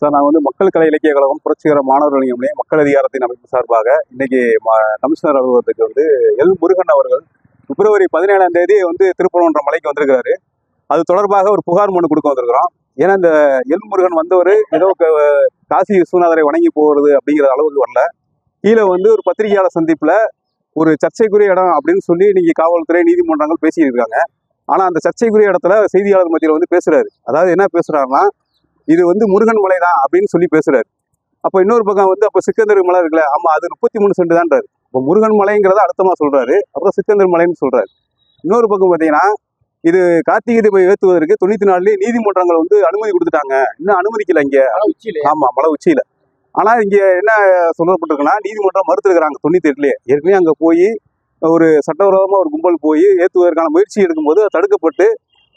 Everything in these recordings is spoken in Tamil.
சார் நான் வந்து மக்கள் கலை இலக்கிய கழகம் புரட்சிகர மாணவர் இளைஞர்களே மக்கள் அதிகாரத்தின் அமைப்பு சார்பாக இன்னைக்கு கமிஷனர் அலுவலகத்துக்கு வந்து எல் முருகன் அவர்கள் பிப்ரவரி பதினேழாம் தேதி வந்து திருப்பரங்குன்ற மலைக்கு வந்திருக்காரு அது தொடர்பாக ஒரு புகார் மனு கொடுக்க வந்திருக்கிறோம். ஏன்னா இந்த எல் முருகன் வந்தவர் ஏதோ காசி விஸ்வநாதரை வணங்கி போகிறது அப்படிங்கிற அளவுக்கு வரல. கீழே வந்து ஒரு பத்திரிகையாளர் சந்திப்பில் ஒரு சர்ச்சைக்குரிய இடம் அப்படின்னு சொல்லி இன்னைக்கு காவல்துறை நீதிமன்றங்கள் பேசியிருக்காங்க. ஆனால் அந்த சர்ச்சைக்குரிய இடத்துல செய்தியாளர் மத்தியில் வந்து பேசுகிறாரு அதாவது என்ன பேசுகிறாருன்னா இது வந்து முருகன் மலை தான் அப்படின்னு சொல்லி பேசுறாரு. அப்போ இன்னொரு பக்கம் வந்து அப்போ சிக்கந்தர் மலை இருக்குல்ல ஆமா அது முப்பத்தி மூணு சென்ட் தான்றாரு. இப்போ முருகன் மலைங்கிறத அர்த்தமா சொல்றாரு. அப்புறம் சிக்கந்தர் மலைன்னு சொல்றாரு. இன்னொரு பக்கம் பார்த்தீங்கன்னா இது கார்த்திகை தீபம் ஏற்றுவதற்கு தொண்ணூத்தி நாலுலேயே நீதிமன்றங்கள் வந்து அனுமதி கொடுத்துட்டாங்க. இன்னும் அனுமதிக்கல இங்க. உச்சியிலே. ஆமா மலை உச்சியில. ஆனா இங்க என்ன சொல்லப்பட்டிருக்குன்னா நீதிமன்றம் மறுத்திருக்கிறாங்க தொண்ணூத்தி எட்டுலயே ஏற்கனவே அங்க போய் ஒரு சட்டவிரோதமா ஒரு கும்பல் போய் ஏத்துவதற்கான முயற்சி எடுக்கும்போது தடுக்கப்பட்டு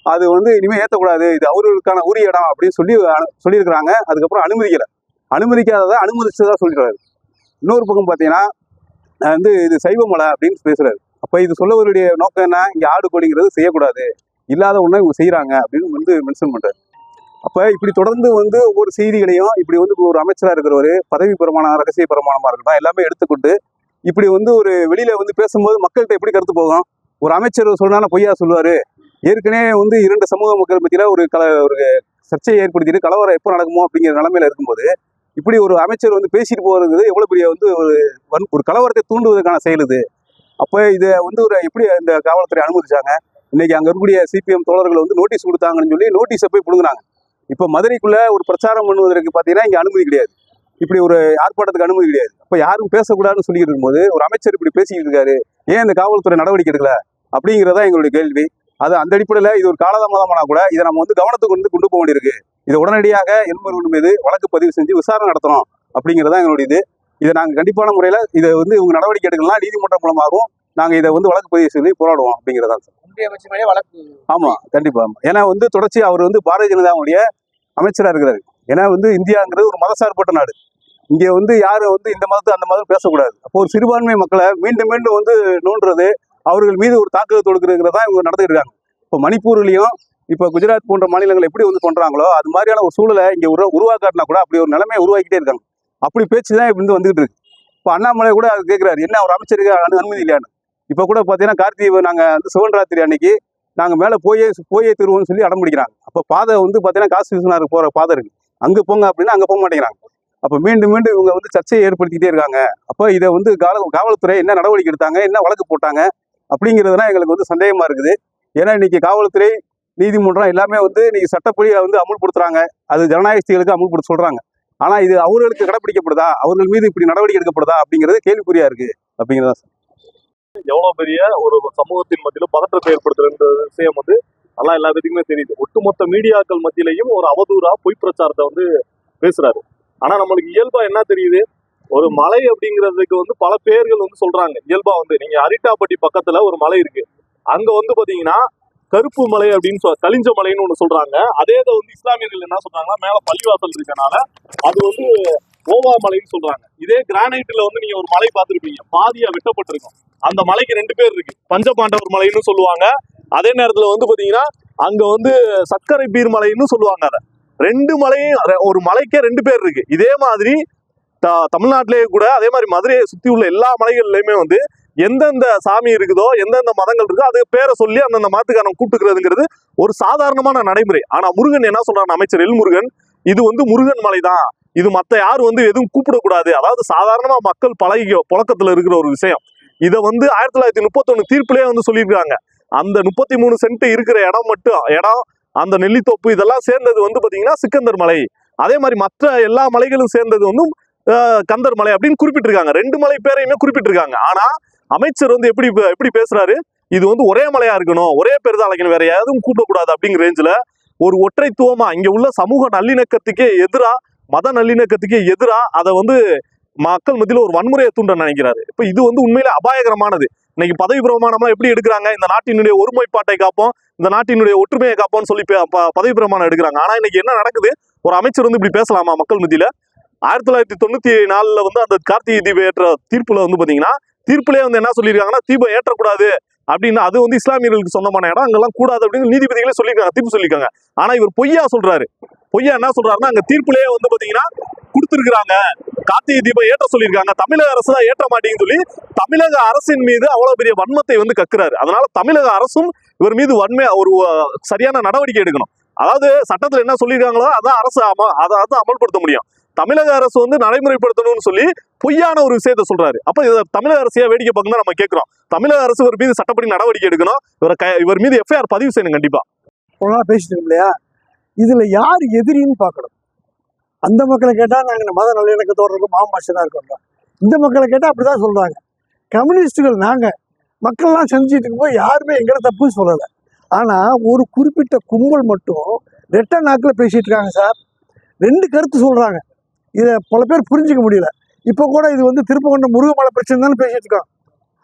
அது வந்து இனிமேல் ஏற்றக்கூடாது இது அவர்களுக்கான உரிய இடம் அப்படின்னு சொல்லி சொல்லியிருக்கிறாங்க. அதுக்கப்புறம் அனுமதிக்கலை. அனுமதிக்காததை அனுமதிச்சதாக சொல்லிடுறாரு இன்னொரு பக்கம் பார்த்தீங்கன்னா வந்து இது சைவ மலை அப்படின்னு பேசுறாரு. அப்போ இது சொல்லவருடைய நோக்கம் என்ன? இங்கே ஆடு கொடிங்கிறது செய்யக்கூடாது. இல்லாத ஒன்றை இவங்க செய்கிறாங்க அப்படின்னு வந்து மென்ஷன் பண்ணுறாரு அப்போ இப்படி தொடர்ந்து வந்து ஒவ்வொரு செய்திகளையும் இப்படி வந்து ஒரு அமைச்சராக இருக்கிறவர் பதவி பிரமாணம் ரகசிய பிரமாணமா இருக்கட்டும் எல்லாமே எடுத்துக்கொண்டு இப்படி வந்து ஒரு வெளியில் வந்து பேசும்போது மக்கள்கிட்ட எப்படி கருத்து போகும்? ஒரு அமைச்சர் சொன்னாலும் பொய்யா சொல்லுவார். ஏற்கனவே வந்து இரண்டு சமூக மக்கள் மத்தியில் ஒரு கல ஒரு சர்ச்சையை ஏற்படுத்திட்டு கலவரம் எப்போ நடக்குமோ அப்படிங்கிற நிலமையில இருக்கும்போது இப்படி ஒரு அமைச்சர் வந்து பேசிட்டு போகிறது எவ்வளோ பெரிய வந்து ஒரு வன்- ஒரு கலவரத்தை தூண்டுவதற்கான செயல் இது. அப்போ இதை வந்து ஒரு எப்படி இந்த காவல்துறை அனுமதிச்சாங்க? இன்னைக்கு அங்கே இருக்கக்கூடிய சிபிஎம் தோழர்கள் வந்து நோட்டீஸ் கொடுத்தாங்கன்னு சொல்லி நோட்டீஸை போய் பிடுங்குறாங்க இப்போ மதுரைக்குள்ளே ஒரு பிரச்சாரம் பண்ணுவதற்கு பார்த்தீங்கன்னா இங்கே அனுமதி கிடையாது. இப்படி ஒரு ஆர்ப்பாட்டத்துக்கு அனுமதி கிடையாது. அப்போ யாரும் பேசக்கூடாதுன்னு சொல்லிட்டு இருக்கும்போது ஒரு அமைச்சர் இப்படி பேசிக்கிட்டு இருக்காரு. ஏன் இந்த காவல்துறை நடவடிக்கை எடுக்கல? அப்படிங்கிறதா எங்களுடைய கேள்வி. அது அந்த அடிப்படையில் இது ஒரு காலதாமதமானா கூட இதை நம்ம வந்து கவனத்துக்கு வந்து கொண்டு போக வேண்டியிருக்கு. இதை உடனடியாக எண்பது மீது வழக்கு பதிவு செஞ்சு விசாரணை நடத்தணும் அப்படிங்கிறதா எங்களுடைய இது. இதை நாங்கள் கண்டிப்பான முறையில் இதை வந்து இவங்க நடவடிக்கை எடுக்கலாம் நீதிமன்றம் மூலமாகவும் நாங்கள் இதை வந்து வழக்கு பதிவு செய்து போராடுவோம் அப்படிங்கிறதா சார். வழக்கு. ஆமா கண்டிப்பா. ஏன்னா வந்து தொடர்ச்சி அவர் வந்து பாரதிய ஜனதாவுடைய அமைச்சரா இருக்கிறாரு. ஏன்னா வந்து இந்தியாங்கிறது ஒரு மதசார்பற்ற நாடு. இங்க வந்து யாரும் வந்து இந்த மதத்தை அந்த மதம் பேசக்கூடாது. அப்போ ஒரு சிறுபான்மை மக்களை மீண்டும் மீண்டும் வந்து நோண்டுறது அவர்கள் மீது ஒரு தாக்குதல் தொடுக்கிறதுங்கிறதா இவங்க நடந்துட்டு இருக்காங்க. இப்போ மணிப்பூர்லேயும் இப்போ குஜராத் போன்ற மாநிலங்கள் எப்படி வந்து பண்ணுறாங்களோ அது மாதிரியான ஒரு சூழலை இங்கே உரு உருவாக்காட்டினா கூட அப்படி ஒரு நிலைமையை உருவாக்கிட்டே இருக்காங்க. அப்படி பேச்சு தான் இப்படி வந்து வந்துகிட்டு இருக்கு. இப்போ அண்ணாமலை கூட அது கேட்குறாரு என்ன அவர் அமைச்சருக்கு அனுமதி இல்லையான்னு? இப்போ கூட பார்த்தீங்கன்னா கார்த்திகை நாங்கள் வந்து சிவன்ராத்திரி அன்னைக்கு நாங்கள் மேலே போயே போயே திருவோம்னு சொல்லி அடம் பிடிக்கிறாங்க. அப்போ பாதை வந்து பார்த்தீங்கன்னா காசு விஸ்வநாதர் போகிற பாதை இருக்கு. அங்கே போங்க அப்படின்னா அங்கே போக மாட்டேங்கிறாங்க. அப்போ மீண்டும் மீண்டும் இவங்க வந்து சர்ச்சையை ஏற்படுத்திக்கிட்டே இருக்காங்க. அப்போ இதை வந்து காவல் காவல்துறை என்ன நடவடிக்கை எடுத்தாங்க என்ன வழக்கு போட்டாங்க அப்படிங்கிறதுலாம் எங்களுக்கு வந்து சந்தேகமாக இருக்குது. ஏன்னா இன்னைக்கு காவல்துறை நீதிமன்றம் எல்லாமே வந்து இன்னைக்கு சட்டப்படி வந்து அமுல்படுத்துறாங்க. அது ஜனநாயகஸ்திகளுக்கு அமுல்படுத்த சொல்றாங்க. ஆனா இது அவர்களுக்கு கடைப்பிடிக்கப்படுதா? அவர்கள் மீது இப்படி நடவடிக்கை எடுக்கப்படுதா? அப்படிங்கிறது கேள்விக்குறியா இருக்கு. அப்படிங்கிறதா சார். எவ்வளவு பெரிய ஒரு சமூகத்தின் மத்தியிலும் பதற்றத்தை ஏற்படுத்துற விஷயம் வந்து நல்லா எல்லா விதத்துக்குமே தெரியுது. ஒட்டுமொத்த மீடியாக்கள் மத்தியிலையும் ஒரு அவதூறா பொய் பிரச்சாரத்தை வந்து பேசுறாரு. ஆனா நம்மளுக்கு இயல்பா என்ன தெரியுது? ஒரு மலை அப்படிங்கிறதுக்கு வந்து பல பேர்கள் வந்து சொல்றாங்க. இயல்பா வந்து நீங்க அரிட்டாப்பட்டி பக்கத்துல ஒரு மலை இருக்கு. அங்க வந்து பாத்தீங்கன்னா கருப்பு மலை அப்படின்னு சொல் கலிஞ்ச மலைன்னு ஒண்ணு சொல்றாங்க. அதே இதை வந்து இஸ்லாமியர்கள் என்ன சொல்றாங்கன்னா மேல பள்ளிவாசல் இருக்கனால அது வந்து ஓவா மலைன்னு சொல்றாங்க. இதே கிரானைட்ல வந்து நீங்க ஒரு மலை பார்த்துருப்பீங்க. பாதியா வெட்டப்பட்டிருக்கும். அந்த மலைக்கு ரெண்டு பேர் இருக்கு. பஞ்சபாண்டவர் மலைன்னு சொல்லுவாங்க. அதே நேரத்துல வந்து பாத்தீங்கன்னா அங்க வந்து சர்க்கரை பீர் மலைன்னு சொல்லுவாங்க அதை. ரெண்டு மலையும் ஒரு மலைக்கே ரெண்டு பேர் இருக்கு. இதே மாதிரி த- தமிழ்நாட்டிலேயே கூட அதே மாதிரி மதுரையை சுத்தி உள்ள எல்லா மலைகள்லயுமே வந்து எந்தெந்த சாமி இருக்குதோ எந்தெந்த மதங்கள் இருக்கோ அது பேரை சொல்லி அந்தந்த மதத்துக்கான கூப்பிட்டுக்கிறதுங்கிறது ஒரு சாதாரணமான நடைமுறை. ஆனா முருகன் என்ன சொல்கிறான் அமைச்சர் எல் முருகன் இது வந்து முருகன் மலை தான் இது மற்ற யாரும் வந்து எதுவும் கூப்பிடக்கூடாது. அதாவது சாதாரணமா மக்கள் பழகி புழக்கத்துல இருக்கிற ஒரு விஷயம். இதை வந்து ஆயிரத்தி தொள்ளாயிரத்தி முப்பத்தொன்னு தீர்ப்புலயே வந்து சொல்லியிருக்காங்க. அந்த முப்பத்தி மூணு சென்ட் இருக்கிற இடம் மட்டும் இடம் அந்த நெல்லித்தோப்பு இதெல்லாம் சேர்ந்தது வந்து பாத்தீங்கன்னா சிக்கந்தர் மலை. அதே மாதிரி மற்ற எல்லா மலைகளும் சேர்ந்தது வந்து கந்தர் மலை அப்படின்னு குறிப்பிட்டிருக்காங்க. ரெண்டு மலை பேரையுமே குறிப்பிட்டிருக்காங்க. ஆனா அமைச்சர் வந்து எப்படி எப்படி பேசுறாரு? இது வந்து ஒரே மலையா இருக்கணும் ஒரே பேர் தான் அழைக்கணும் வேற எதுவும் கூட்டக்கூடாது அப்படிங்கிற ரேஞ்சில் ஒரு ஒற்றைத்துவமா இங்க உள்ள சமூக நல்லிணக்கத்துக்கே எதிரா மத நல்லிணக்கத்துக்கே எதிரா அதை வந்து மக்கள் மத்தியில் ஒரு வன்முறையை தூண்ட நினைக்கிறாரு. இப்போ இது வந்து உண்மையில அபாயகரமானது. இன்னைக்கு பதவி பிரமாணம்லாம் எப்படி எடுக்கிறாங்க? இந்த நாட்டினுடைய ஒருமைப்பாட்டை காப்போம் இந்த நாட்டினுடைய ஒற்றுமையை காப்போம்னு சொல்லி பதவி பிரமாணம் எடுக்கிறாங்க. ஆனால் இன்னைக்கு என்ன நடக்குது? ஒரு அமைச்சர் வந்து இப்படி பேசலாமா மக்கள் மத்தியில்? ஆயிரத்தி தொள்ளாயிரத்தி தொண்ணூத்தி நாலுல வந்து அந்த கார்த்திகை தீப ஏற்ற தீர்ப்புல வந்து பாத்தீங்கன்னா தீர்ப்புலேயே வந்து என்ன சொல்லியிருக்காங்கன்னா தீபம் ஏற்றக்கூடாது அப்படின்னு அது வந்து இஸ்லாமியர்களுக்கு சொந்தமான இடம். அங்கெல்லாம் கூடாது அப்படின்னு நீதிபதிகளே சொல்லியிருக்காங்க தீர்ப்பு சொல்லியிருக்காங்க. ஆனா இவர் பொய்யா சொல்றாரு. பொய்யா என்ன சொல்றாருன்னா அங்க தீர்ப்புலேயே வந்து பாத்தீங்கன்னா கொடுத்துருக்குறாங்க. கார்த்திகை தீபம் ஏற்ற சொல்லியிருக்காங்க. தமிழக அரசு தான் ஏற்ற மாட்டேங்குன்னு சொல்லி தமிழக அரசின் மீது அவ்வளவு பெரிய வன்மத்தை வந்து கக்குறாரு. அதனால தமிழக அரசும் இவர் மீது வன்மை ஒரு சரியான நடவடிக்கை எடுக்கணும். அதாவது சட்டத்தில் என்ன சொல்லியிருக்காங்களோ அதான் அரசு அம அதை அதை அமல்படுத்த முடியும். தமிழக அரசு வந்து நடைமுறைப்படுத்தணும்னு சொல்லி பொய்யான ஒரு விஷயத்த சொல்றாரு. அப்ப இதை தமிழக அரசியா வேடிக்கை பார்க்கணும் நம்ம கேட்கிறோம். தமிழக அரசு இவர் மீது சட்டப்படி நடவடிக்கை எடுக்கணும். இவரை க- இவர் மீது எஃப்ஐஆர் பதிவு செய்யணும் கண்டிப்பா. ஒழுங்கா பேசிட்டு இல்லையா? இதுல யார் எதிரின்னு பார்க்கணும். அந்த மக்களை கேட்டா நாங்க இந்த மத நல்லிணக்கத்தோடு இருக்கோம் மாமாசனா இருக்கோம் இந்த மக்களை கேட்டா அப்படிதான் சொல்றாங்க. கம்யூனிஸ்டுகள் நாங்க மக்கள்லாம் செஞ்சுட்டு இருக்கும்போது யாருமே எங்களை தப்பு சொல்லலை. ஆனா ஒரு குறிப்பிட்ட கும்பல் மட்டும் ரெட்ட நாக்கில் பேசிட்டு இருக்காங்க சார். ரெண்டு கருத்து சொல்றாங்க. இதை பல பேர் புரிஞ்சுக்க முடியல. இப்போ கூட இது வந்து திருப்பகொண்ட முருகமலை பிரச்சனை தானே பேசிட்டு இருக்கோம்.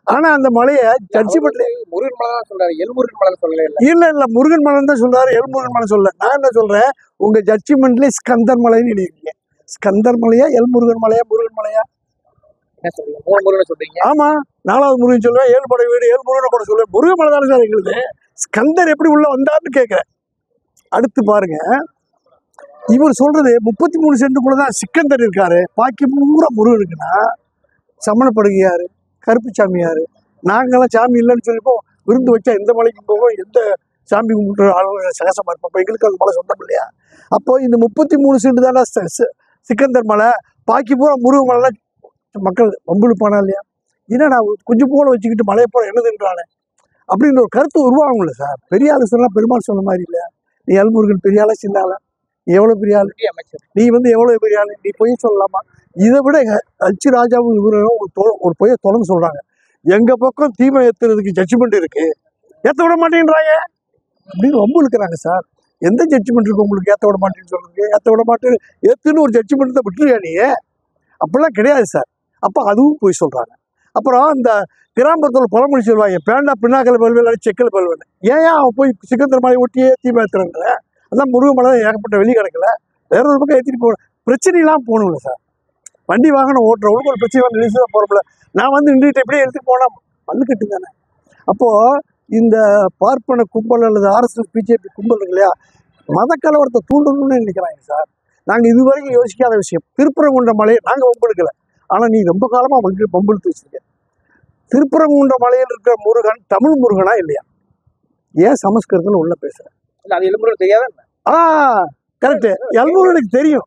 ஆனா அந்த மலையை ஜட்ஜிமெண்ட்ல முருகன் மலை தான் சொல்றாரு. எல் முருகன் மலை சொல்லவே இல்லை. இல்ல முருகன் மலைன்னு தான் சொல்றாரு. எல் முருகன் மலை சொல்ல. நான் என்ன சொல்றேன்? உங்க ஜட்ஜ்மெண்ட்ல ஸ்கந்தர் மலைன்னு எழுதிருக்கீங்க ஸ்கந்தர் மலையா எல் முருகன் மலையா முருகன் மலையா? முருகன் ஆமா நாலாவது முருகன் சொல்லுவேன் ஏழு படை வீடு ஏழு முருகனை கூட சொல்லுவேன் முருகன் மலை தானே சார் எங்களுது ஸ்கந்தர் எப்படி உள்ள வந்தார்னு கேட்கிறேன் அடுத்து பாருங்க. இவர் சொல்றது முப்பத்தி மூணு சென்ட்டுக்குள்ள தான் சிக்கந்தர் இருக்காரு. பாக்கி பூரா முருகன் இருக்குன்னா சமணப்படுகையார் கருப்பு சாமியார். நாங்களாம் நாங்கெல்லாம் சாமி இல்லைன்னு சொல்லிப்போம் விருந்து வச்சா எந்த மலைக்கு போவோம் எந்த சாமி கும்பிட்டு ஆளுங்க சகசமா இருப்போம் எங்களுக்கு அந்த மலை சொந்தம் இல்லையா? அப்போ இந்த முப்பத்தி மூணு சென்ட் தானே ச- சிக்கந்தர் மலை. பாக்கி பூரா முருகன் மலைலாம் மக்கள் வம்புழுப்பானா இல்லையா? என்னடா கொஞ்சம் போல வச்சுக்கிட்டு மலையை போல என்னதுன்றானே. அப்படின்னு ஒரு கருத்து உருவாகும்ல சார். பெரிய ஆளு பெருமாள் சொன்ன மாதிரி இல்லை நீ அல்முருகன் பெரிய ஆளா சின்ன எவ்வளவு பெரிய ஆளு? அமைச்சர். நீ வந்து எவ்வளவு பெரிய ஆளு? நீ பொய் சொல்லலாமா? இதை விட அச்சு ராஜாவும் இவரும் ஒரு தொ- ஒரு பொய்ய தொடர்ந்து சொல்றாங்க. எங்க பக்கம் தீமை ஏத்துறதுக்கு ஜட்ஜ்மெண்ட் இருக்கு. ஏத்த விட மாட்டேன்றாங்க அப்படின்னு ரொம்ப இழுக்கிறாங்க சார். எந்த ஜட்ஜ்மெண்ட் இருக்கு உங்களுக்கு? ஏத்த விட மாட்டேன்னு சொல்றதுக்கு? ஏத்த விட மாட்டேன்னு? ஏத்துன்னு ஒரு ஜட்ஜ்மெண்ட் தான் விட்டுருயா நீ? அப்படிலாம் கிடையாது சார். அப்போ அதுவும் போய் சொல்றாங்க. அப்புறம் இந்த கிராமத்தில் பழமொழி சொல்லுவாங்க பேண்டா பின்னாக்கல் பல்வேல் செக்கல் பல்வேல் ஏன் அவன் போய் சிக்கந்தர் மலை ஒட்டியே தீமை ஏத்துறன்ற அதான் முருகமலை ஏகப்பட்ட வெளி கிடக்கல. வேற ஒரு பக்கம் ஏற்றிட்டு போகணும். பிரச்சனைலாம் போகணும்ல சார். வண்டி வாகனம் ஓட்டுறவங்களுக்கு ஒரு பிரச்சனை வந்து தான் போகிறப்பல நான் வந்து நின்றுட்டு எப்படியே எடுத்துகிட்டு போனால் மல்லுக்கட்டு தானே அப்போது இந்த பார்ப்பன கும்பல் அல்லது ஆர்எஸ்எஸ் பிஜேபி கும்பல் இருக்கு இல்லையா? மத கலவரத்தை தூண்டணும்னு நினைக்கிறாங்க சார். நாங்கள் இது வரைக்கும் யோசிக்காத விஷயம். திருப்பரங்குன்ற மலையை நாங்கள் வம்பெடுக்கலை. ஆனால் நீ ரொம்ப காலமாக வந்து வம்பெடுத்து வச்சிருக்க. திருப்பரங்குன்ற மலையில் இருக்கிற முருகன் தமிழ் முருகனா இல்லையா? ஏன் சமஸ்கிருதத்தில் உள்ள பேசுகிறேன் அது எல் முருகன் தெரியாத? ஆ கரெக்ட் எல்முருகனுக்கு தெரியும்.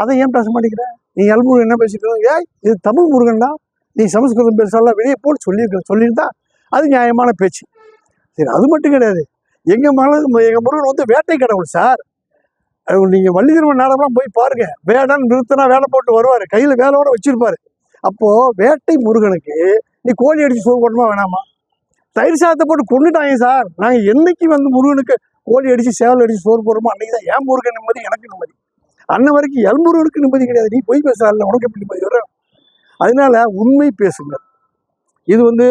அதை ஏன் பேச மாட்டேங்கிற? நீ எல்முருகன் என்ன பேசிட்டு ஏய் இது தமிழ் முருகன் தான். நீ சமஸ்கிருதம் பேசலாம் வெளியே போட்டு சொல்லியிருக்க சொல்லியிருந்தா அது நியாயமான பேச்சு. சரி அது மட்டும் கிடையாது. எங்க மலை எங்க முருகன் வந்து வேட்டை கடவுள் சார். அது நீங்க வள்ளி திருமண நேரம்லாம் போய் பாருங்க. வேடன் நிறுத்தினா வேலை போட்டு வருவாரு. கையில வேலையோட வச்சிருப்பாரு. அப்போ வேட்டை முருகனுக்கு நீ கோழி அடிச்சு சோறு போடணுமா வேணாமா? தயிர் சாதத்தை போட்டு கொண்டுட்டாங்க சார் நாங்கள் என்னைக்கு வந்து முருகனுக்கு கோழி அடிச்சு சேவல் அடிச்சு சோறு போடுறோமோ அன்றைக்கி தான் ஏன் முருகன் நிம்மதி எனக்கு நிம்மதி அன்ன வரைக்கும் எல்முருகனுக்கு நிம்மதி கிடையாது நீ போய் பேசுகிறாள் உனக்கு எப்படி நிம்மதி வரும் அதனால உண்மை பேசுங்க இது வந்து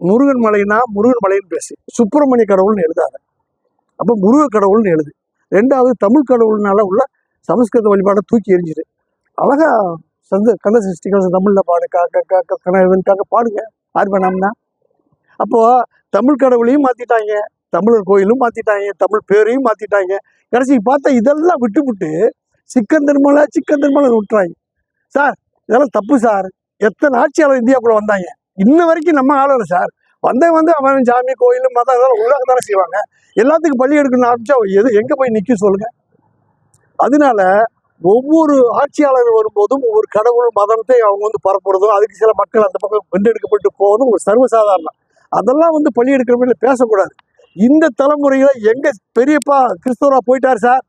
முருகன் மலைனா முருகன் மலைன்னு பேசு சுப்பிரமணிய கடவுள்னு எழுதாத அப்போ முருக கடவுள்னு எழுது ரெண்டாவது தமிழ் கடவுள்னால உள்ள சமஸ்கிருத வழிபாடை தூக்கி எரிஞ்சிடு அழகா சந்த கந்த சிருஷ்டிகள் தமிழில் பாடு காக்க காக்க கனவன் காக்க பாடுங்க யார் அப்போது தமிழ் கடவுளையும் மாற்றிட்டாங்க தமிழர் கோயிலும் மாற்றிட்டாங்க தமிழ் பேரையும் மாற்றிட்டாங்க கடைசிக்கு பார்த்தா இதெல்லாம் விட்டுவிட்டு சிக்கன் திருமலை சிக்கன் மலை விட்டுறாங்க. சார் இதெல்லாம் தப்பு சார். எத்தனை ஆட்சியாளர் இந்தியாவுக்குள்ளே வந்தாங்க? இன்ன வரைக்கும் நம்ம ஆளுநர் சார். வந்தே வந்து அவன் சாமி கோயில் மதம் இதெல்லாம் உள்ளாக தானே செய்வாங்க. எல்லாத்துக்கும் பள்ளி எடுக்கணும்னு ஆரம்பிச்சா எது எங்கே போய் நிற்கும் சொல்லுங்கள் அதனால ஒவ்வொரு ஆட்சியாளர் வரும்போதும் ஒவ்வொரு கடவுள் மதத்தை அவங்க வந்து பரப்புறதும் அதுக்கு சில மக்கள் அந்த பக்கம் கொண்டெடுக்கப்பட்டு போவதும் ஒரு சர்வசாதாரணம். அதெல்லாம் வந்து பள்ளி எடுக்கிற மாதிரி பேசக்கூடாது. இந்த தலைமுறையில் எங்கள் பெரியப்பா கிறிஸ்தவராக போயிட்டார் சார்?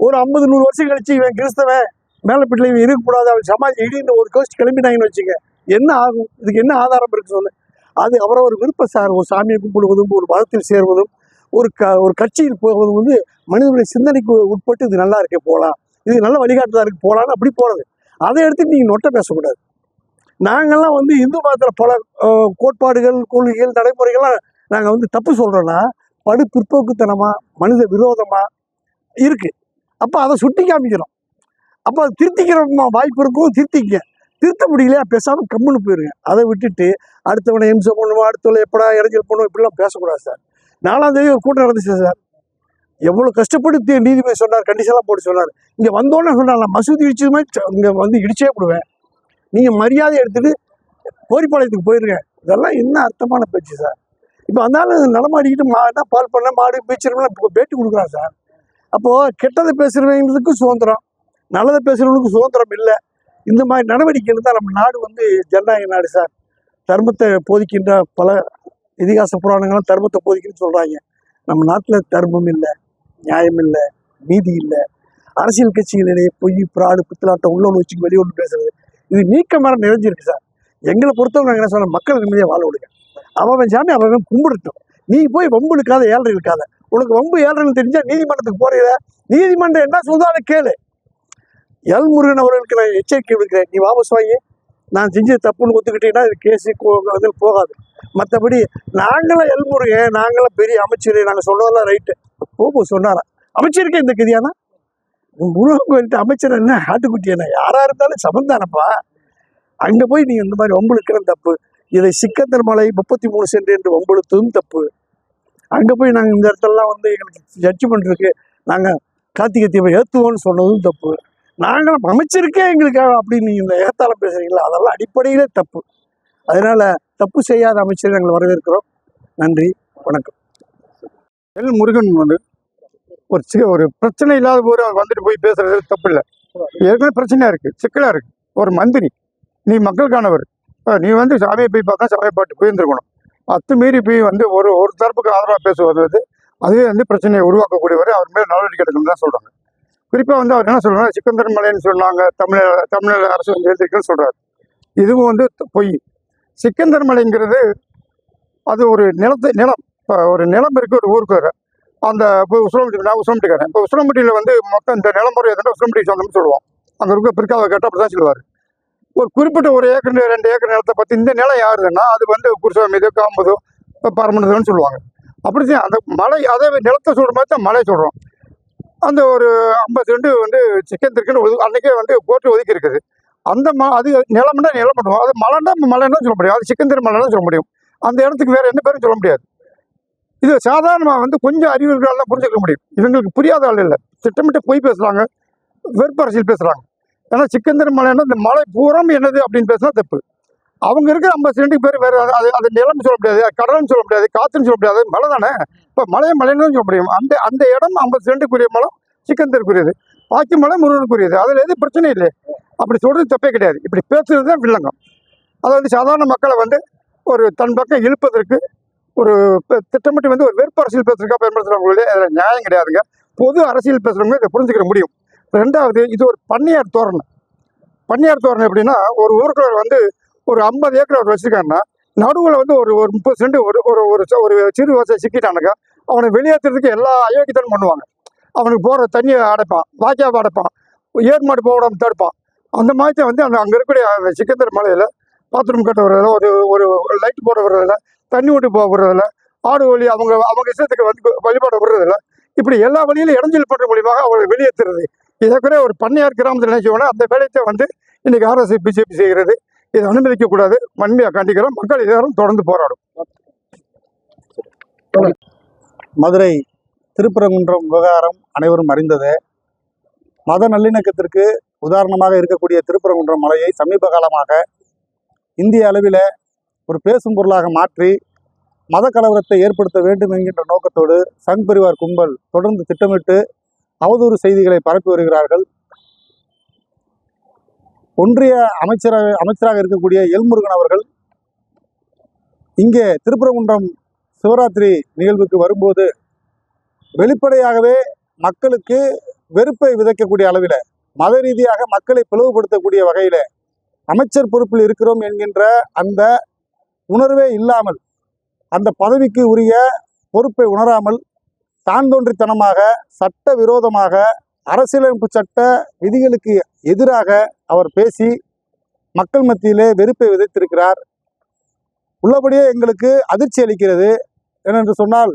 ஒரு ஐம்பது நூறு வருஷம் கழிச்சு இவன் கிறிஸ்தவன் மேலப்பட்டில் இவன் இருக்கக்கூடாது அவன் சமாஜ் இடின்னு ஒரு கோஷ்டி கிளம்பினாங்கன்னு வச்சுங்க என்ன ஆகும்? இதுக்கு என்ன ஆதாரம் இருக்கு சொல்லு? அது அவரவர் விருப்பம் சார் ஒரு சாமியை கும்பிடுவதும் ஒரு மதத்தில் சேர்வதும் ஒரு க ஒரு கட்சியில் போவதும் வந்து மனிதனுடைய சிந்தனைக்கு உட்பட்டு இது நல்லா இருக்கே போகலாம். இது நல்ல வழிகாட்டுதா இருக்கு போகலான்னு அப்படி போகிறது அதை எடுத்துட்டு நீங்கள் நொட்டை பேசக்கூடாது. நாங்கள்லாம் வந்து இந்து மதத்தில் பல கோட்பாடுகள் கொள்கைகள் நடைமுறைகள்லாம் நாங்கள் வந்து தப்பு சொல்கிறோன்னா படு பிற்போக்குத்தனமாக மனித விரோதமாக இருக்குது அப்போ அதை சுட்டி காமிக்கிறோம். அப்போ அதை திருத்திக்கிற வாய்ப்பு இருக்கும் திருத்திக்க. திருத்த முடியலையா பேசாமல் கம்முன்னு போயிருங்க. அதை விட்டுட்டு அடுத்தவனை இம்சம் பண்ணுவோம் அடுத்தவளை எப்படா இடைஞ்சல் பண்ணுவோம் இப்படிலாம் பேசக்கூடாது சார். நாலாம் தேதி ஒரு கூட்டம் நடந்துச்சு சார். எவ்வளோ கஷ்டப்பட்டு நீதிபதி சொன்னார் கண்டிஷனாக போட்டு சொன்னார். இங்கே வந்தோன்னே சொன்னார் நான் மசூதி இடிச்சது மாதிரி இங்கே வந்து இடிச்சே விடுவேன் நீங்கள் மரியாதை எடுத்துகிட்டு கோரிப்பாளையத்துக்கு போயிருங்க. இதெல்லாம் என்ன அர்த்தமான பேச்சு சார்? இப்போ அந்தாலும் நடமாடிக்கிட்டு மாடுனா பால் பண்ண மாடு பீச்சிருமெல்லாம் இப்போ பேட்டி கொடுக்குறான் சார். அப்போது கெட்டதை பேசுகிறவங்களுக்கு சுதந்திரம் நல்லதை பேசுகிறவங்களுக்கு சுதந்திரம் இல்லை. இந்த மாதிரி நடவடிக்கைகள் தான் நம்ம நாடு வந்து ஜனநாயக நாடு சார். தர்மத்தை போதிக்கின்ற பல இதிகாச புராணங்களும் தர்மத்தை போதிக்குன்னு சொல்கிறாங்க நம்ம நாட்டில் தர்மம் இல்லை நியாயம் இல்லை நீதி இல்லை. அரசியல் கட்சிகளிடையே பொய் பிராடு பித்தலாட்டம் உள்ள ஒன்று வச்சுக்கு வெளியே ஒன்று பேசுறது இது நீக்க மரம் நிறைஞ்சிருக்கு சார். எங்களை பொறுத்தவங்க நாங்கள் என்ன சொல்ல மக்கள் நிம்மதியாக வாழ விடுங்க. அவன் சாமி அவன் கும்பிடட்டும். நீ போய் வம்பு இழுக்காத ஏழரை இருக்காத உனக்கு வம்பு ஏழ்ரை தெரிஞ்சா நீதிமன்றத்துக்கு போறீங்க. நீதிமன்றம் என்ன சொல்றாலும் கேளு. எல் முருகன் அவர்களுக்கு நான் எச்சரிக்கை விடுக்கிறேன். நீ வாபஸ் வாங்கி நான் செஞ்ச தப்புன்னு ஒத்துக்கிட்டீங்கன்னா இது கேஸு அது போகாது. மற்றபடி நாங்களும் எல் முருகன் நாங்களும் பெரிய அமைச்சர் நாங்கள் சொன்னதெல்லாம் ரைட்டு போபோ சொன்னாரா அமைச்சருக்கே இந்த கதியானா? முருகன் கோயில்கிட்ட அமைச்சர் என்ன? ஆட்டுக்குட்டி என்ன? யாராக இருந்தாலும் சமந்தானப்பா. அங்கே போய் நீ இந்த மாதிரி வம்புழுக்கிற தப்பு. இதை சிக்கந்தர் மலை முப்பத்தி மூணு சென்ட் என்று வம்புழுத்ததும் தப்பு. அங்கே போய் நாங்கள் இந்த இடத்துலலாம் வந்து எங்களுக்கு ஜட்ஜ்மெண்ட் இருக்குது நாங்கள் கார்த்திகை தீபம் ஏற்றுவோம்னு சொன்னதும் தப்பு. நாங்களும் அமைச்சருக்கே எங்களுக்காக அப்படின்னு நீங்கள் இந்த ஏத்தால பேசுகிறீங்களா அதெல்லாம் அடிப்படையிலே தப்பு. அதனால் தப்பு செய்யாத அமைச்சர் நாங்கள் வரவேற்கிறோம். நன்றி. வணக்கம். எல் முருகன் வந்து ஒரு ஒரு பிரச்சனை இல்லாத போது அவர் வந்துட்டு போய் பேசுறது தப்பு இல்லை. ஏற்கனவே பிரச்சனையா இருக்கு சிக்கலா இருக்கு. ஒரு மந்திரி நீ மக்களுக்கானவர். நீ வந்து சாமியை போய் பார்த்தா சாமியை பாட்டு போயிருந்துருக்கணும் அத்துமீறி போய் வந்து ஒரு ஒரு தரப்புக்கு ஆதரவாக பேசுவது வந்து அதுவே வந்து பிரச்சனையை உருவாக்கக்கூடியவர் அவர் மேலே நடவடிக்கை எடுக்கணும்னு தான் சொல்கிறாங்க குறிப்பாக வந்து அவர் என்ன சொல்கிறாங்க சிக்கந்தர் மலைன்னு சொன்னாங்க தமிழ தமிழக அரசு வந்து எழுதிருக்குன்னு சொல்கிறார் இதுவும் வந்து பொய். சிக்கந்தர் மலைங்கிறது அது ஒரு நிலத்தை நிலம். இப்போ ஒரு நிலம் இருக்குது ஒரு ஊருக்கு வேறு. அந்த இப்போ உசுரம்பட்டி நான் உசிலம்பட்டிக்காரன் இப்போ உசுரம்பட்டியில் வந்து மொத்தம் இந்த நிலமுறை எதுனா உசுரம்பட்டி சொந்தம்னு சொல்லுவோம். அங்கே இருக்க பிற்காவை கேட்டால் அப்படி தான் சொல்லுவார் ஒரு குறிப்பிட்ட ஒரு ஏக்கர் ரெண்டு ஏக்கர் நிலத்தை பற்றி இந்த நிலம் யாருதுன்னா அது வந்து குருசாமிதோ காம்பதோ இப்போ பரமனதோன்னு சொல்லுவாங்க. அப்படிதான் அந்த மலை அதே நிலத்தை சொல்கிற மாதிரி தான் மலை சொல்கிறோம் அந்த ஒரு ஐம்பது ரெண்டு வந்து சிக்கன் திருக்குன்னு ஒது அன்றைக்கே வந்து கோர்ட்டு ஒதுக்கி இருக்குது. அந்த ம அது நிலம்னா நிலம் பண்ணுவோம். அது மலைன்னா மலைன்னு சொல்ல முடியும். அது சிக்கந்தர் மலைன்னு சொல்ல முடியும். அந்த இடத்துக்கு வேறு எந்த பேரும் சொல்ல முடியாது. இது சாதாரணமாக வந்து கொஞ்சம் அறிவு இருக்கிறாள் தான் புரிஞ்சுக்க முடியும். இவங்களுக்கு புரியாத ஆள் இல்லை. திட்டமிட்டு பொய் பேசுகிறாங்க வெறுப்பரசியல் பேசுகிறாங்க ஏன்னா சிக்கந்தர் மலைன்னா இந்த மலை பூரம் என்னது அப்படின்னு பேசினா தப்பு. அவங்க இருக்கிற ஐம்பது சென்ட்டுக்கு பேர் வேறு அது அது நிலம்னு சொல்ல முடியாது கடல்னு சொல்ல முடியாது காற்றுன்னு சொல்ல முடியாது மலை தானே? இப்போ மலையை மலைன்னு தான் சொல்ல முடியும். அந்த அந்த இடம் ஐம்பது சென்ட்டுக்குரிய மலம் சிக்கந்தருக்குரியது. பாக்கி மலை முருகனுக்குரியது. அதில் எதுவும் பிரச்சனை இல்லை அப்படி சொல்கிறது தப்பே கிடையாது. இப்படி பேசுறது தான் வில்லங்கம். அதாவது சாதாரண மக்களை வந்து ஒரு தன் பக்கம் இழுப்பதற்கு ஒரு திட்டமிட்டு வந்து ஒரு வெறுப்பு அரசியல் பேசுறதுக்காக பயன்படுத்துறவங்களே அதில் நியாயம் கிடையாதுங்க. பொது அரசியல் பேசுகிறவங்க இதை புரிஞ்சுக்கிற முடியும். ரெண்டாவது இது ஒரு பண்ணையார் தோரணை பண்ணையார் தோரணை எப்படின்னா ஒரு ஊருக்குள்ள வந்து ஒரு ஐம்பது ஏக்கர் அவர் வச்சுருக்காருன்னா நடுவில் வந்து ஒரு ஒரு முப்பது சென்ட் ஒரு ஒரு ஒரு ச- ஒரு சிறு விவசாயி சிக்கிட்டானுங்க. அவனை வெளியேற்றுறதுக்கு எல்லா அயோக்கியத்தனும் பண்ணுவாங்க. அவனுக்கு போகிற தண்ணியை அடைப்பான் வாய்க்காவை அடைப்பான் ஏர் மாடு போடாமல் தடுப்பான். அந்த மாதிரி தான் வந்து அந்த அங்கே இருக்கக்கூடிய அந்த சிக்கந்தர் மலையில் பாத்ரூம் கட்ட வர்றதில்ல ஒரு ஒரு லைட் போட வர்றதில்ல தண்ணி விட்டு போக விடுறதில்ல ஆடு வழி அவங்க அவங்க இஷ்டத்துக்கு வந்து வழிபாடு விடுறதில்ல இப்படி எல்லா வழியிலும் இடைஞ்சல் பண்ற மூலியமாக அவங்களை வெளியேற்றுறது. இதற்குரிய ஒரு பண்ணையார் கிராமத்தில் நினைச்சோன்னா அந்த வேலையை வந்து இன்னைக்கு ஆர்எஸ் பிஜேபி செய்கிறது. இதை அனுமதிக்கக்கூடாது. வன்மையாக கண்டிக்கிறோம் மக்கள் எல்லாரும் தொடர்ந்து போராடும். மதுரை திருப்பரங்குன்றம் விவகாரம் அனைவரும் அறிந்தது. மத நல்லிணக்கத்திற்கு உதாரணமாக இருக்கக்கூடிய திருப்பரங்குன்றம் மலையை சமீப காலமாக இந்திய அளவில் ஒரு பேசும் பொருளாக மாற்றி மத கலவரத்தை ஏற்படுத்த வேண்டும் என்கின்ற நோக்கத்தோடு சங் பரிவார் கும்பல் தொடர்ந்து திட்டமிட்டு அவதூறு செய்திகளை பரப்பி வருகிறார்கள். ஒன்றிய அமைச்சராக அமைச்சராக இருக்கக்கூடிய எல்முருகன் அவர்கள் இங்கே திருப்பரங்குன்றம் சிவராத்திரி நிகழ்வுக்கு வரும்போது வெளிப்படையாகவே மக்களுக்கு வெறுப்பை விதைக்கக்கூடிய அளவில் மத ரீதியாக மக்களை பிளவுபடுத்தக்கூடிய வகையில் அமைச்சர் பொறுப்பில் இருக்கிறோம் என்கின்ற அந்த உணர்வே இல்லாமல் அந்த பதவிக்கு உரிய பொறுப்பை உணராமல் தான் தோன்றித்தனமாக சட்ட விரோதமாக அரசியலமைப்பு சட்ட விதிகளுக்கு எதிராக அவர் பேசி மக்கள் மத்தியிலே வெறுப்பை விதைத்திருக்கிறார். உள்ளபடியே எங்களுக்கு அதிர்ச்சி அளிக்கிறது ஏனென்று சொன்னால்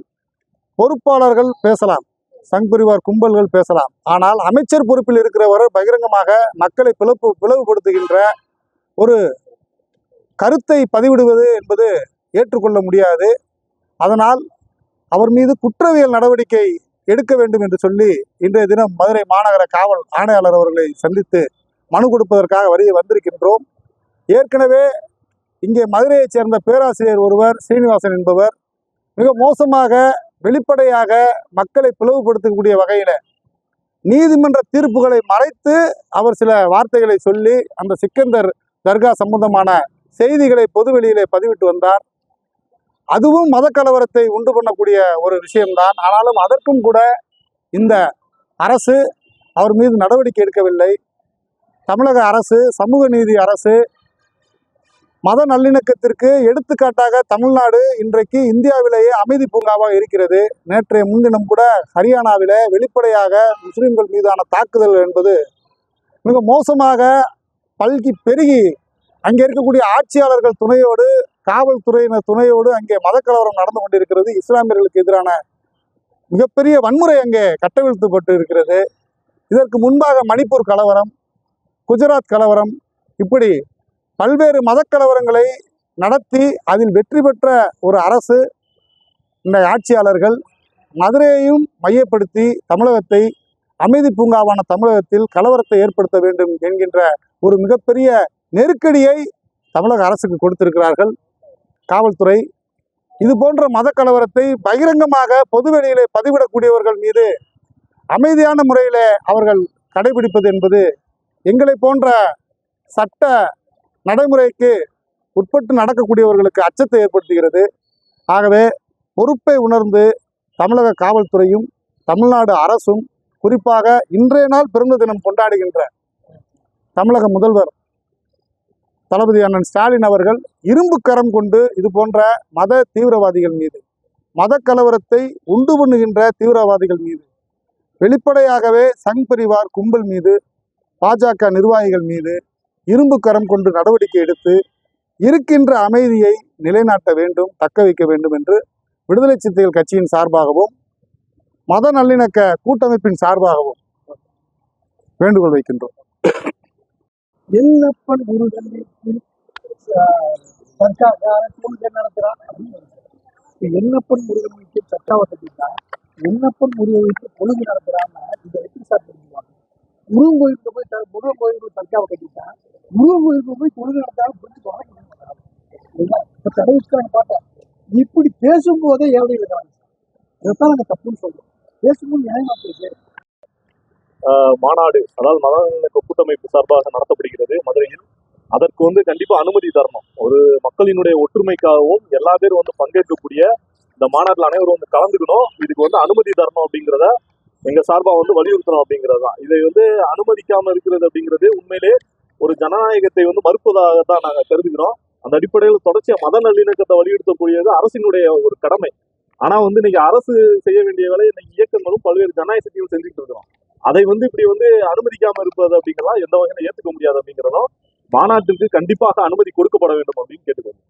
பொறுப்பாளர்கள் பேசலாம் சங் பிரிவார் கும்பல்கள் பேசலாம். ஆனால் அமைச்சர் பொறுப்பில் இருக்கிறவர் பகிரங்கமாக மக்களை பிளப்பு பிளவுபடுத்துகின்ற ஒரு கருத்தை பதிவிடுவது என்பது ஏற்றுக்கொள்ள முடியாது. அதனால் அவர் மீது குற்றவியல் நடவடிக்கை எடுக்க வேண்டும் என்று சொல்லி இன்றைய தினம் மதுரை மாநகர காவல் ஆணையாளர் அவர்களை சந்தித்து மனு கொடுப்பதற்காக வரி வந்திருக்கின்றோம். ஏற்கனவே இங்கே மதுரையைச் சேர்ந்த பேராசிரியர் ஒருவர் சீனிவாசன் என்பவர் மிக மோசமாக வெளிப்படையாக மக்களை பிளவுபடுத்தக்கூடிய வகையில் நீதிமன்ற தீர்ப்புகளை மறைத்து அவர் சில வார்த்தைகளை சொல்லி அந்த சிக்கந்தர் தர்கா சம்பந்தமான செய்திகளை பொதுவெளியிலே பதிவிட்டு வந்தார். அதுவும் மத கலவரத்தை உண்டு பண்ணக்கூடிய ஒரு விஷயம்தான். ஆனாலும் அதற்கும் கூட இந்த அரசு அவர் மீது நடவடிக்கை எடுக்கவில்லை. தமிழக அரசு சமூக நீதி அரசு மத நல்லிணக்கத்திற்கு எடுத்துக்காட்டாக தமிழ்நாடு இன்றைக்கு இந்தியாவிலேயே அமைதி பூங்காவாக இருக்கிறது. நேற்றைய முன்தினம் கூட ஹரியானாவில் வெளிப்படையாக முஸ்லீம்கள் மீதான தாக்குதல் என்பது மிக மோசமாக பல்கி பெருகி அங்கே இருக்கக்கூடிய ஆட்சியாளர்கள் துணையோடு காவல்துறையினர் துணையோடு அங்கே மதக்கலவரம் நடந்து கொண்டிருக்கிறது. இஸ்லாமியர்களுக்கு எதிரான மிகப்பெரிய வன்முறை அங்கே கட்டவிழ்த்துப்பட்டு இருக்கிறது இதற்கு முன்பாக மணிப்பூர் கலவரம் குஜராத் கலவரம் இப்படி பல்வேறு மதக்கலவரங்களை நடத்தி அதில் வெற்றி பெற்ற ஒரு அரசு இந்த ஆட்சியாளர்கள் மதுரையையும் மையப்படுத்தி தமிழகத்தை அமைதி பூங்காவான தமிழகத்தில் கலவரத்தை ஏற்படுத்த வேண்டும் என்கின்ற ஒரு மிகப்பெரிய நெருக்கடியை தமிழக அரசுக்கு கொடுத்திருக்கிறார்கள். காவல்துறை. இது போன்ற மத கலவரத்தை பகிரங்கமாக பொதுவெளியிலே பதிவிடக்கூடியவர்கள் மீது அமைதியான முறையிலே அவர்கள் கடைபிடிப்பது என்பது எங்களை போன்ற சட்ட நடைமுறைக்கு உட்பட்டு நடக்கக்கூடியவர்களுக்கு அச்சத்தை ஏற்படுத்துகிறது. ஆகவே பொறுப்பை உணர்ந்து தமிழக காவல்துறையும் தமிழ்நாடு அரசும் குறிப்பாக இன்றைய நாள் பிறந்த தினம் கொண்டாடுகின்ற தமிழக முதல்வர் தளபதி அண்ணன் ஸ்டாலின் அவர்கள் இரும்பு கரம் கொண்டு இது போன்ற மத தீவிரவாதிகள் மீது மத கலவரத்தை உண்டு பண்ணுகின்ற தீவிரவாதிகள் மீது வெளிப்படையாகவே சங் பரிவார் கும்பல் மீது பாஜக நிர்வாகிகள் மீது இரும்பு கரம் கொண்டு நடவடிக்கை எடுத்து இருக்கின்ற அமைதியை நிலைநாட்ட வேண்டும் தக்க வைக்க வேண்டும் என்று விடுதலை சிறுத்தைகள் கட்சியின் சார்பாகவும் மத நல்லிணக்க கூட்டமைப்பின் சார்பாகவும் வேண்டுகோள் வைக்கின்றோம். எல்லப்பன் முருகன் சர்க்கார் பூஜை நடத்துறான் அப்படின்னு இப்ப எண்ணப்பன் முருகன் வைத்து சர்க்காவை கட்டிட்டா எண்ணப்பன் முருகன் வைத்து பொழுது நடத்துறான்னா இதை எப்படி சார் தெரிஞ்சுவாங்க முருகன் கோயிலுக்கு போய் முருகன் கோயிலுக்கு சர்க்காவை கட்டிட்டா முருகன் கோயிலுக்கு போய் பொழுது நடத்தாலும் புரிஞ்சுக்குவாங்க இப்ப தடவிக்கிறாங்க பார்த்தேன் இப்படி பேசும்போதே ஏழை இருக்கிறாங்க இதைத்தான் நாங்கள் தப்புன்னு சொல்றோம். பேசும்போது நியாயமா பேசு. ஆஹ் மாநாடு அதாவது மதங்களுக்கு கூட்டமைப்பு சார்பாக நடத்தப்படுகிறது மதுரையில். அதற்கு வந்து கண்டிப்பா அனுமதி தரணும். ஒரு மக்களினுடைய ஒற்றுமைக்காகவும் எல்லா பேரும் வந்து பங்கேற்கக்கூடிய இந்த மாநாட்டில் அனைவரும் வந்து கலந்துக்கணும். இதுக்கு வந்து அனுமதி தரணும் அப்படிங்கிறத எங்க சார்பா வந்து வலியுறுத்தணும் அப்படிங்கிறது தான். இதை வந்து அனுமதிக்காம இருக்கிறது அப்படிங்கிறது உண்மையிலே ஒரு ஜனநாயகத்தை வந்து மறுப்பதாக தான் நாங்கள் கருதுகிறோம். அந்த அடிப்படையில் தொடர்ச்சியா மத நல்லிணக்கத்தை வலியுறுத்தக்கூடியது அரசினுடைய ஒரு கடமை. ஆனா வந்து இன்னைக்கு அரசு செய்ய வேண்டிய வேலை இன்னைக்கு இயக்கங்களும் பல்வேறு ஜனநாயக சக்திகளும் செஞ்சுட்டு இருக்கிறோம். அதை வந்து இப்படி வந்து அனுமதிக்காம இருப்பது அப்படிங்கிறதா எந்த வகையில ஏத்துக்க முடியாது அப்படிங்கிறதும் மாநாட்டிற்கு கண்டிப்பாக அனுமதி கொடுக்கப்பட வேண்டும் அப்படின்னு கேட்டுக்கோங்க